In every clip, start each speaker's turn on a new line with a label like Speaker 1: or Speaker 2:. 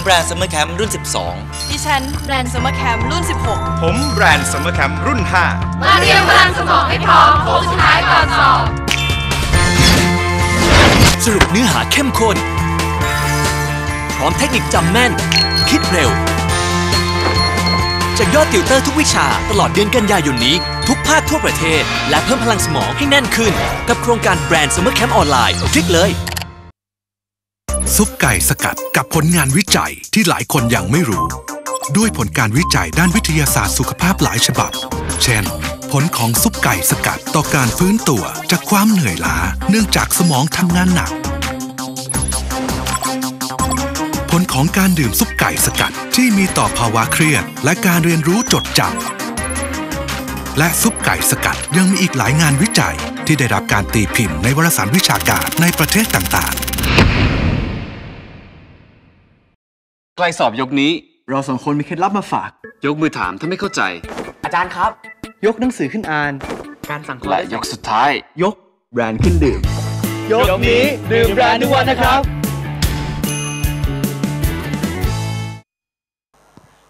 Speaker 1: ผมแบรนด์ซัมเมอร์แคมป์รุ่น 12
Speaker 2: ดิฉันแบรนด์ซัมเมอร์แคมป์รุ่น
Speaker 3: ผมแบรนด์ซัมเมอร์แคมป์รุ่น 5
Speaker 4: มาเตรียมพลังสมองให้พร้อมโค้งสุดท้ายก่อนสอบ
Speaker 5: สรุปเนื้อหาเข้มข้น พร้อมเทคนิคจำแม่น คิดเร็ว จากยอดติวเตอร์ทุกวิชาตลอดเดือนกันยายนนี้ ทุกภาคทั่วประเทศ และเพิ่มพลังสมองให้แน่นขึ้น กับโครงการแบรนด์ Summer Camp ออนไลน์คลิกเลย
Speaker 6: ซุปไก่สกัดกับผลงานวิจัยที่หลายคนยังไม่รู้ ด้วยผลการวิจัยด้านวิทยาศาสตร์สุขภาพหลายฉบับ เช่น ผลของซุปไก่สกัดต่อการฟื้นตัวจากความเหนื่อยล้าเนื่องจากสมองทำงานหนัก ผลของการดื่มซุปไก่สกัดที่มีต่อภาวะเครียด และการเรียนรู้จดจำและซุปไก่สกัดยังมีอีกหลายงานวิจัยที่ได้รับการตีพิมพ์ในวารสารวิชาการในประเทศต่างๆ
Speaker 7: ใกล้สอบยกนี้
Speaker 8: เราสองคนมีเคล็ดลับมาฝาก
Speaker 7: ยกมือถามถ้าไม่เข้าใจ
Speaker 8: อาจารย์ครับ ยกหนังสือขึ้นอ่าน การสั่ง
Speaker 7: และยกสุดท้าย
Speaker 8: ยกแบรนด์ขึ้นดื่ม ยกนี้ดื่มแบรนด์ทุกวันนะครับ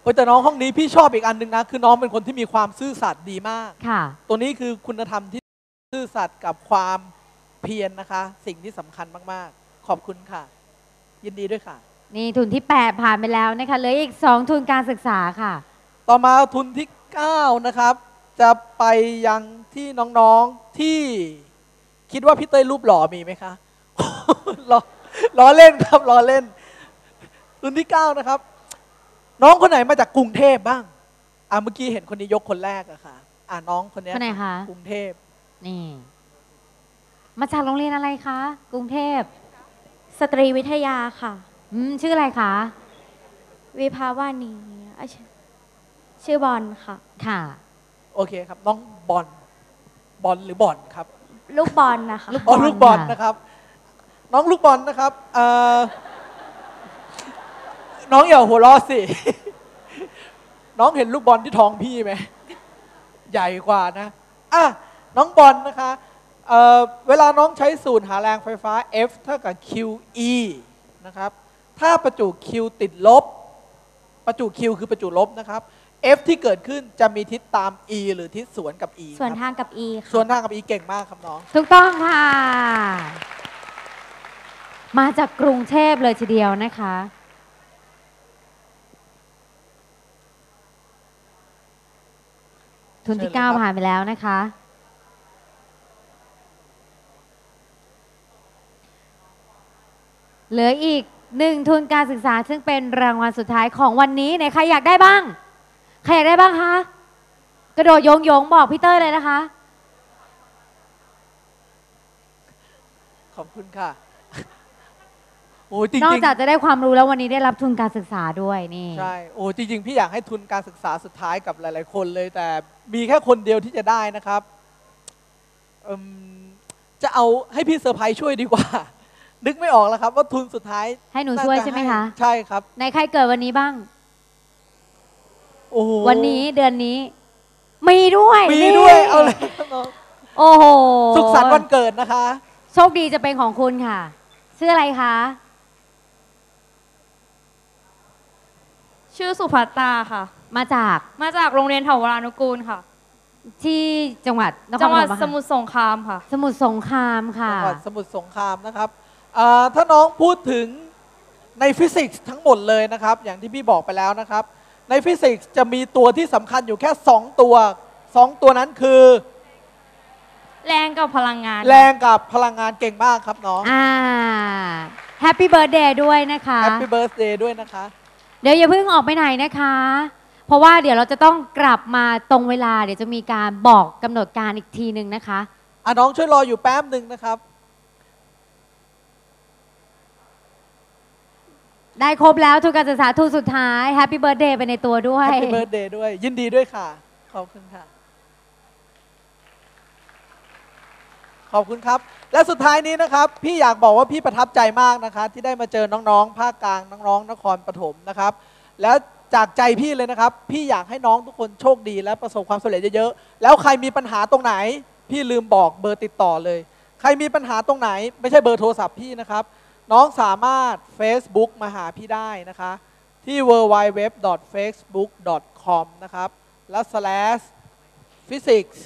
Speaker 9: โอ้ยแต่น้องห้องนี้พี่ชอบอีกอันหนึ่งนะ คือน้องเป็นคนที่มีความซื่อสัตย์ดีมาก
Speaker 10: ค่ะ
Speaker 9: ตัวนี้คือคุณธรรมที่ซื่อสัตย์กับความเพียรนะคะ สิ่งที่สำคัญมาก ๆ ขอบคุณค่ะ ยินดีด้วยค่ะ
Speaker 10: นี่ทุนที่ 8 ผ่านไปแล้วนะคะเหลืออีก 2 ทุนการศึกษาค่ะ
Speaker 9: ต่อมาทุนที่ 9 นะครับ จะไปยังที่น้องๆที่คิดว่าพี่เต้ยรูปหล่อมีไหมคะ ล้อล้อเล่นครับล้อเล่น ทุนที่ 9 นะครับ น้องคนไหนมาจากกรุงเทพบ้าง อ่าเมื่อกี้เห็นคนนี้ยกคนแรกอะค่ะ อ่าน้องคนเนี้ย
Speaker 10: คนไหนคะ
Speaker 9: กรุงเทพ
Speaker 10: นี่ มาจากโรงเรียนอะไรคะ กรุงเทพ
Speaker 11: สตรีวิทยาค่ะ
Speaker 10: อืมชื่ออะไรคะ
Speaker 11: วิภาวานีอะชื่อชื่อบอลค่ะ
Speaker 10: ค่ะ
Speaker 9: โอเคครับ น้องบอลบอลหรือบอลครับ
Speaker 11: ลูกบอลนะคะ
Speaker 10: ลูก
Speaker 9: อ๋อลูกบอล
Speaker 10: ค่ะ
Speaker 9: นะครับ น้องลูกบอลนะครับเอ่อน้องอย่าหัวเราะสิ น้องเห็นลูกบอลที่ท้องพี่ไหม ใหญ่กว่านะอะน้องบอลนะคะเอ่อเวลาน้องใช้สูตรหาแรงไฟฟ้า F เท่ากับ QE นะครับ ถ้าประจุ Q ติดลบ ประจุ Q คือประจุลบนะครับ F ที่เกิดขึ้นจะมีทิศตาม E หรือทิศสวนกับ E
Speaker 11: ส่วน
Speaker 9: ครับ
Speaker 11: ทางกับ E ค่ะ
Speaker 9: ส่วนทางกับ E เก่งมากครับน้อง
Speaker 10: ถูกต้องค่ะ มาจากกรุงเทพเลยทีเดียวนะคะ ทุนที่
Speaker 9: เชิญเลยครับ
Speaker 10: 9 ผ่านไปแล้วนะคะ เหลืออีก หนึ่งทุนการศึกษาซึ่งเป็นรางวัลสุดท้ายของวันนี้ไหนใครอยากได้บ้าง ใครอยากได้บ้างคะ กระโดดโยงโยงๆบอกพี่เต้ยเลยนะคะ
Speaker 9: ขอบคุณค่ะ โอ้ยจริง
Speaker 10: นอก
Speaker 9: ๆ
Speaker 10: จากจะได้ความรู้แล้ววันนี้ได้รับทุนการศึกษาด้วยนี่
Speaker 9: ใช่โอ้จริง ๆ พี่อยากให้ทุนการศึกษาสุดท้ายกับหลาย ๆ คนเลย แต่มีแค่คนเดียวที่จะได้นะครับอืมจะเอาให้พี่เซอร์ไพรส์ช่วยดีกว่า นึกไม่ออกแล้วครับ ว่าทุนสุดท้าย
Speaker 10: ให้หนูช่วยใช่ไหมคะ
Speaker 9: ใช่ครับ
Speaker 10: ในใครเกิดวันนี้บ้าง
Speaker 9: โอ้โห
Speaker 10: วันนี้เดือนนี้ มีด้วย
Speaker 9: มี
Speaker 10: นี่
Speaker 9: ด้วยเอาเลยครับน้อง
Speaker 10: โอ้โห
Speaker 9: สุขสันต์วันเกิดนะคะ
Speaker 10: โชคดีจะเป็นของคุณค่ะชื่ออะไรคะ
Speaker 4: ชื่อสุภัตตาค่ะ
Speaker 10: มาจาก
Speaker 4: มาจากโรงเรียนเถาวรานุกูลค่ะ
Speaker 10: ที่จังหวัดนคร
Speaker 4: จังหวัด
Speaker 10: ปฐมปะคะ
Speaker 4: สมุทรสงครามค่ะ
Speaker 10: สมุทรสงครามค่ะ
Speaker 9: จังหวัดสมุทรสงครามนะครับอ่า ถ้าน้องพูดถึงในฟิสิกส์ทั้งหมดเลยนะครับ อย่างที่พี่บอกไปแล้วนะครับ ในฟิสิกส์จะมีตัวที่สำคัญอยู่แค่ 2 ตัว 2 ตัวนั้นคือ
Speaker 4: แรงกับพลังงาน
Speaker 9: แรงกับพลังงานเก่งมากครับน้อง
Speaker 10: อ่าแฮปปี้เบิร์ดเดย์ด้วยนะคะ
Speaker 9: แฮปปี้เบิร์ a เดย์ด้วยนะคะ
Speaker 10: เดี๋ยวอย่าเพิ่งออกไปไหนนะคะ เพราะว่าเดี๋ยวเราจะต้องกลับมาตรงเวลา เดี๋ยวจะมีการบอกกำหนดการอีกทีหนึ่งนะคะ
Speaker 9: อะน้องช่วยรออยู่แป๊บหนึ่งนะครับ
Speaker 10: ได้ครบแล้วทุกการศึกษาทุนสุดท้ายแฮปปี้เบิร์ดเดย์ไปในตัวด้วย
Speaker 9: แฮปปี้เบิร์ a เดย์ด้วย ยินดีด้วยค่ะ ขอบคุณค่ะ ขอบคุณครับ และสุดท้ายนี้นะครับ พี่อยากบอกว่าพี่ประทับใจมากนะคะ ที่ได้มาเจอน้องๆ ภาคกลางน้องๆนครปฐมนะครับ แล้วจากใจพี่เลยนะครับ พี่อยากให้น้องทุกคนโชคดี และประสบความสำเร็จเยอะๆ แล้วใครมีปัญหาตรงไหน พี่ลืมบอกเบอร์ติดต่อเลย ใครมีปัญหาตรงไหน ไม่ใช่เบอร์โทรศัพท์พี่นะครับ น้องสามารถ Facebook มาหาพี่ได้นะคะ ที่ www.facebook.com นะครับ แล้ว slash physics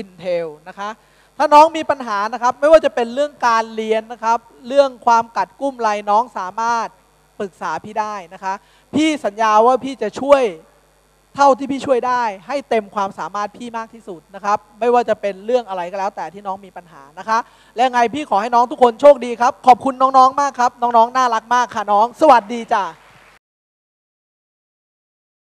Speaker 9: intel นะคะ ถ้าน้องมีปัญหานะครับ ไม่ว่าจะเป็นเรื่องการเรียนนะครับ เรื่องความกัดกุ้มไรน้องสามารถปรึกษาพี่ได้นะคะ พี่สัญญาว่าพี่จะช่วย เท่าที่พี่ช่วยได้ ให้เต็มความสามารถพี่มากที่สุดนะครับ ไม่ว่าจะเป็นเรื่องอะไรก็แล้ว แต่ที่น้องมีปัญหานะคะ และไงพี่ขอให้น้องทุกคนโชคดีครับ ขอบคุณน้องๆมากครับ น้องๆน่ารักมากค่ะน้อง สวัสดีจ้ะ